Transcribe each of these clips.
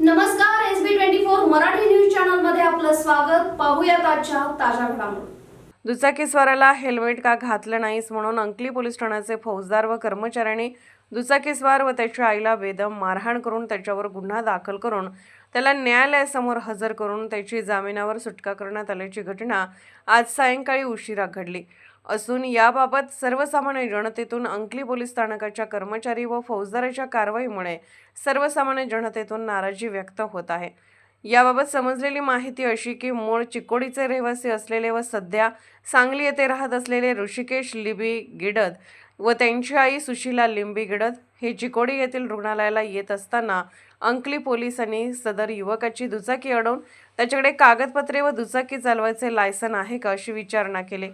नमस्कार S B twenty four Marathi news चॅनलमध्ये आपलं स्वागत. पाहूया आजच्या ताज्या घडामोडी. दुचाकीस्वाराला हेल्मेट का घातलं नाहीस म्हणून अंकली पोलीस ठाण्याचे फौजदार व कर्मचाऱ्यांनी दुचाकीस्वार व त्याच्या आईला बेदम मारहाण करून त्याच्यावर गुन्हा दाखल करून त्याला न्यायालयासमोर हजर करून त्याची जामिनावर सुटका करण्यात आल्याची घटना आज सायंकाळी उशिरा घडली. असून याबाबत सर्वसामान्य जनतेतून अंकली पोलीस स्थानकाच्या कर्मचारी व फौजदाराच्या कारवाईमुळे सर्वसामान्य जनतेतून नाराजी व्यक्त होत आहे. याबाबत समजलेली माहिती अशी की मूळ चिकोडीचे रहिवासी असलेले व सध्या सांगली येथे राहत असलेले ऋषिकेश लिबी गिडद व त्यांची आई सुशीला लिंबी गिडद हे चिकोडी येथील रुग्णालयाला येत असताना अंकली पोलिसांनी सदर युवकाची दुचाकी अडवून त्याच्याकडे कागदपत्रे व दुचाकी चालवायचे लायसन आहे का अशी विचारणा केली.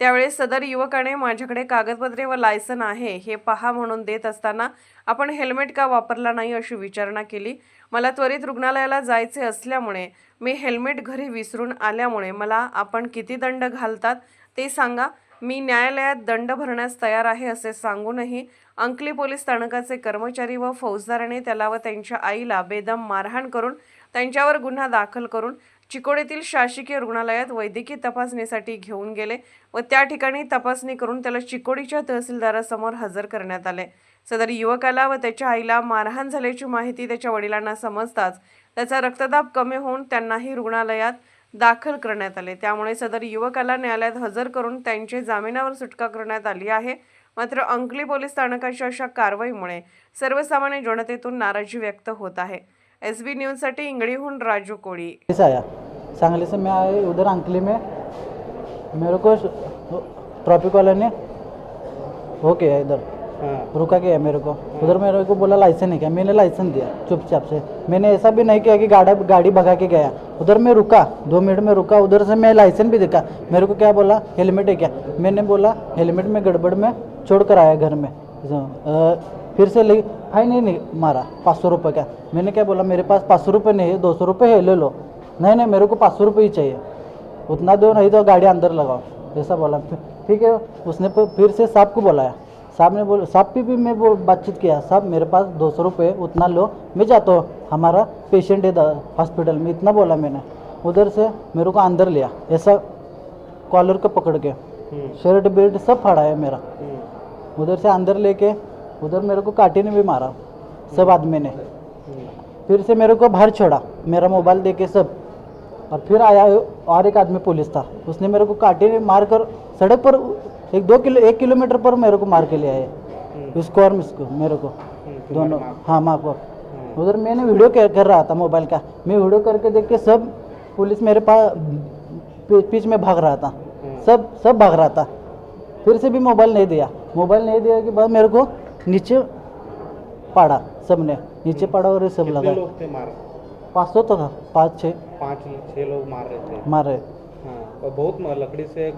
त्यावेळेस सदर युवकाने माझ्याकडे कागदपत्रे व लायसन आहे हे पहा म्हणून देत असताना आपण हेल्मेट का वापरला नाही अशी विचारणा केली. मला त्वरित रुग्णालयाला जायचे असल्यामुळे मी हेल्मेट घरी विसरून आल्यामुळे मला आपण किती दंड घालतात ते सांगा. मी न्यायालयात दंड भरण्यास तयार आहे असे सांगूनही अंकली पोलीस स्थानकाचे कर्मचारी व फौजदाराने त्याला व त्यांच्या आईला बेदम मारहाण करून त्यांच्यावर गुन्हा दाखल करून चिकोडीतील शासकीय रुग्णालयात वैद्यकीय तपासणीसाठी घेऊन गेले व त्या ठिकाणी तपासणी करून त्याला चिकोडीच्या तहसीलदारासमोर हजर करण्यात आले. सदर युवकाला व त्याच्या आईला मारहाण झाल्याची माहिती त्याच्या वडिलांना समजताच त्याचा रक्तदाब कमी होऊन त्यांनाही रुग्णालयात दाखल करण्यात आले. त्यामुळे सदर युवकाला न्यायालयात हजर करून त्यांची जामिनावर सुटका करण्यात आली आहे. मात्र अंकली पोलीस स्थानकाच्या अशा कारवाईमुळे सर्वसामान्य जनतेतून नाराजी व्यक्त होत आहे. एस बी न्यूजसाठी इंगळीहून राजू कोळी. से आया. सांगली से मैं आए उधर अंकली में. मेरे को ट्रॉफिक वाले ने वो किया इधर. रुका गया मेरे को उधर मेरे को बोला लाइसेंस नहीं क्या मैंने लाइसेंस दिया चुपचाप से मैंने ऐसा भी नहीं किया कि गाड़ा गाड़ी भगा के गया. उधर मैं रुका. दो मिनट में रुका. उधर से मैं लाइसेंस भी देखा. मेरे को क्या बोला? हेलमेट है क्या? मैंने बोला हेलमेट में गड़बड़ में छोड़ कर आया घर में. फिर से ले फाइन नहीं नहीं मारा पाँच सौ रुपये का। मैंने क्या बोला मेरे पास पाँच सौ रुपये नहीं है दो सौ रुपये है ले लो। नहीं नहीं मेरे को पाँच सौ रुपये ही चाहिए। उतना दो नहीं तो गाड़ी अंदर लगाओ। ऐसा बोला। फिर ठीक है उसने फिर से साहब को बुलाया। साहब ने बोला साहब पे भी मैं बातचीत किया साहब मेरे पास दो सौ रुपये उतना लो मैं जाता हूँ। हमारा पेशेंट है हॉस्पिटल में इतना बोला मैंने। उधर से मेरे को अंदर लिया ऐसा कॉलर को पकड़ के। शर्ट बेल्ट सब फाड़ा है मेरा। उधर से अंदर लेके उधर मेरे को काटे ने भी मारा सब आदमी ने। फिर से मेरे को बाहर छोड़ा मेरा मोबाइल दे के सब। और फिर आया और एक आदमी पुलिस था उसने मेरे को काटे ने मार कर सड़क पर एक दो किलो एक किलोमीटर पर मेरे को मार के ले आए। उसको और इसको मेरे को। दोनों हाँ माँ को। उधर मैंने वीडियो कर कर रहा था मोबाइल का। मैं वीडियो करके देख के सब पुलिस मेरे पास पी- पीछ में भाग रहा था। सब सब भाग रहा था। फिर से भी मोबाइल नहीं दिया। मोबाइल नहीं दिया के बाद मेरे को नीचे पाड़ा सबने नीचे पड़ा और सब लगा लोग थे मार? पाँच सौ तो था पाँच छः पाँच छह लोग मार रहे थे। मारे। हाँ और बहुत लकड़ी से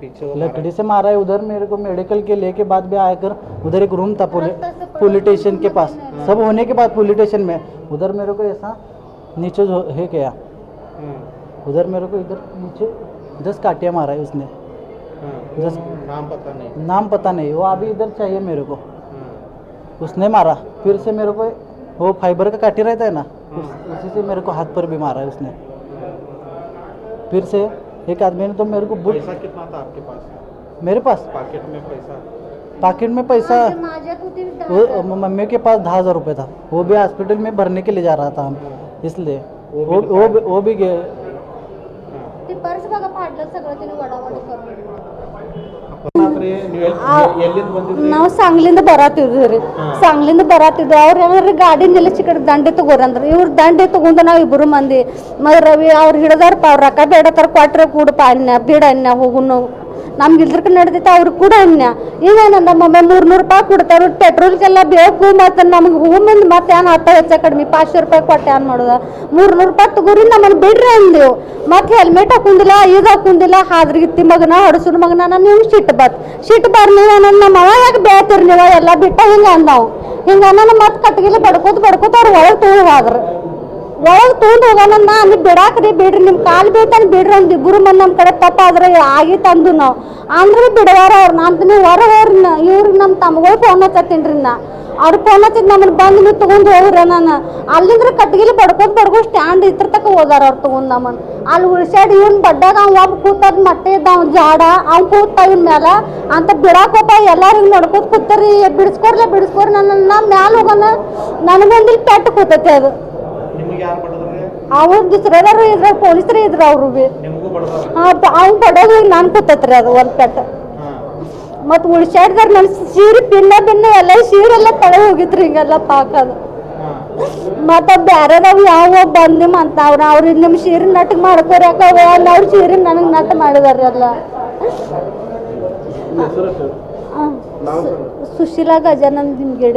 पीछे मारा। लकड़ी से मारा है उधर मेरे को मेडिकल के लेके बाद भी आकर उधर एक रूम था पुलिस पुलिस स्टेशन के पास। सब होने के बाद पुलिस स्टेशन में। उधर मेरे को ऐसा नीचे जो है क्या हाँ, उधर मेरे को इधर नीचे दस काटिया मारा है उसने। हाँ, जस- नाम पता नहीं। नाम पता नहीं वो अभी इधर चाहिए मेरे को। हाँ, उसने मारा। फिर से मेरे को वो फाइबर का काटी रहता है ना उस, उसी से मेरे को हाथ पर भी मारा है उसने। फिर से एक आदमी ने तो मेरे को बुट पैसा कितना था आपके पास? मेरे पास? पॉकेट में पैसा। पॉकेट में पैसा वो मम्मी के पास दहा हज़ार रुपये था। वो भी हॉस्पिटल में भरने के लिए जा रहा था हम इसलिए। वो वो वो भी वो भी गए ನೀವು ಸಾಂಗ್ಲಿಂದ ಬರತ್ತಿದ್ವಿ ರೀ ಸಾಂಗ್ಲಿಂದ ಬರತ್ತಿದ್ವಿ ಅವ್ರು ಏನಾರ ಗಾಡಿ ನಿಲ್ಲಿಸಿ ಕಡೆ ದಂಡೆ ತಗೋರಂದ್ರ ಇವ್ರು ದಂಡೆ ತಗೊಂಡು ನಾವು ಇಬ್ಬರು ಮಂದಿ. ಮಗ ರವಿ ಅವ್ರು ಹಿಡ್ದಾರಪ್ಪ ಅವ್ರ ರೊಕ್ಕ ತರ ಕೊಟ್ರೆ ಕೂಡಪ್ಪ ಅನ್ಯ ಬೇಡ ಅನ್ಯ ಹೋಗುನು. ನಮ್ಗೆ ಇಲ್ದ್ರಕ ನಡೆದಿತ್ತು ಅವ್ರಿಗೆ ಕೂಡ ಅನ್ಯ ಇವೇನಂದ ಮಮ್ಮಿ ಮೂರ್ ನೂರು ರೂಪಾಯಿ ಕೊಡ್ತಾರೆ ಪೆಟ್ರೋಲ್ಗೆಲ್ಲ ಬೇಕು ಮತ್ತೆ ನಮ್ಗೆ ಹೂಮಂದ್ ಮತ್ತೆ ಏನ್ ಹತ್ತ ಹೆಚ್ಚ ಕಡಿಮೆ? ಪಾಚಶೆ ರೂಪಾಯಿ ಕೊಟ್ಟೆ ಏನ್ ಮಾಡೋದು? ಮೂರ್ ನೂರು ರೂಪಾಯಿ ತಗೋರಿ, ನಮ್ಮನ್ನು ಬಿಡ್ರಿ ಅಂದೇವು ಮತ್ತೆ ಹೆಲ್ಮೆಟ್ ಹಾಕೊಂಡಿಲ್ಲ ಇದು ಹಾಕುಂದಿಲ್ಲ, ಹಾದ್ರಿಗಿತ್ತಿ ಮಗನ ಹೊಡಸುನ ಮಗನ ನಾನು ನೀವು ಸಿಟ್ಟು ಬತ್? ಸಿಟ್ಟು ಬಾರ್ ನೀವು ನನ್ನ ನಮ್ಮ ಅವ ಯಾಕೆ ಬೇಳ್ತೀರಿ ನೀವು? ಎಲ್ಲ ಬಿಟ್ಟ ಹಿಂಗ ಅಂದಾವ್ ಹಿಂಗ ನನ್ನ ಮತ್ತೆ ಕಟ್ಟಿಗೆಲ್ಲ ಬಡ್ಕೋತ ಬಡ್ಕೋತ ಅವ್ರು ಒಳಗೆ ತೊಗೊಂಡು ಹೋದ್ರ. ಒಳಗೆ ತೊಗೊಂಡು ಹೋಗೋಣ ನಾನು ಬಿಡಾಕ್ರಿ ಬಿಡ್ರಿ ನಿಮ್ಮ ಕಾಲು ಬೀಳ್ತಾನೆ ಬಿಡ್ರಿ ಅಂದ್ ಗುರು ಮಂದಿ ನಮ್ಮ ಕಡೆ ತಪ್ಪಾದ್ರೆ ಆಗಿತ್ತು ಅಂದು ನಾವು. ಅಂದ್ರೆ ಬಿಡವಾರ ಅವ್ರು, ನಾನು ನೀವು ಹೊರ ಹೋಗ್ರಿ ಇವ್ರಿಗೆ ನಮ್ಮ ತಮ್ಮಗಳು ಫೋನ್ ಹಚ್ಚತ್ತೀನಿ ನಾ. ಅವ್ರು ಫೋನ್ ಹಚ್ಚಿದ್ ನಮ್ಮನ್ನ ಬಂದು ನೀವು ತಗೊಂಡ್ ಹೋಗ್ರ ನಾನು. ಅಲ್ಲಿಂದ್ರ ಕಟ್ಗಿಲಿ ಬಡ್ಕೊಂಡು ಬಡ್ಕೋದ್ ಸ್ಟ್ಯಾಂಡ್ ಇತ್ರ ತಕ ಹೋದಾರ ಅವ್ರು ತಗೊಂಡ್ ನಮ್ಮನ್. ಅಲ್ಲಿ ಉಳ್ಸ್ಯಾಡ್ ಇವ್ನ್ ಬಡ್ಡಾಗ ಅವ್ ಒಬ್ಬ ಕೂತದ್ ಮಟ್ಟೆ ಇದ್ದ ಅವ್ನ್ ಜಾಡ, ಅವ್ನ್ ಕೂತ ಇವ್ನ ಮ್ಯಾಲ. ಅಂತ ಬಿಡಾಕೋಪ ಎಲ್ಲಾರು ಹಿಂಗ್ ನೋಡ್ಕೋತ ಕೂತಾರಿ, ಬಿಡಿಸ್ಕೊರ್ಲೆ ಬಿಡಿಸ್ಕೊರ್ ನನ್ನ ಮ್ಯಾಲ ಹೋಗೋಣ. ನನಗೊಂದಿಲ್ ಪೆಟ್ಟು ಕೂತೈತಿ ಅದು. ಅವ್ರದ್ದು ಸರದಾರು ಇದ್ರ ಪೊಲೀಸರೇ ಇದ್ರ ಅವ್ರು. ಬಿ ಅವ್ನು ಬಡೋದು ನಾನು ಕೂತತ್ರಿ ಅದು ಒಂದು ಪೆಟ್ಟ. ಮತ್ತು ಉಳ್ಸಾಡ್ದಾರ ನನ್ನ ಸೀರೆ ಪಿನ್ನ ಪಿನ್ನ ಎಲ್ಲ ಸೀರೆಲ್ಲ ಕಳೆ ಹೋಗಿತ್ರಿ ಹಿಂಗೆಲ್ಲ ಪಾಕದು. ಮತ್ತು ಬೇರೆದವ್ ಯಾವ ಬಂದು ನಿಮ್ಮ ಅಂತ ಅವ್ರ ಅವ್ರು ನಿಮ್ಮ ಸೀರೆ ನಟಕ್ ಮಾಡ್ಕೋರ್ಯಾಕ ಅವ್ರ ಸೀರೆ ನನಗೆ ನಟ ಮಾಡಿದಾರಲ್ಲ ಸುಶೀಲಾ ಗಜಾನಂದ ಗಿಡ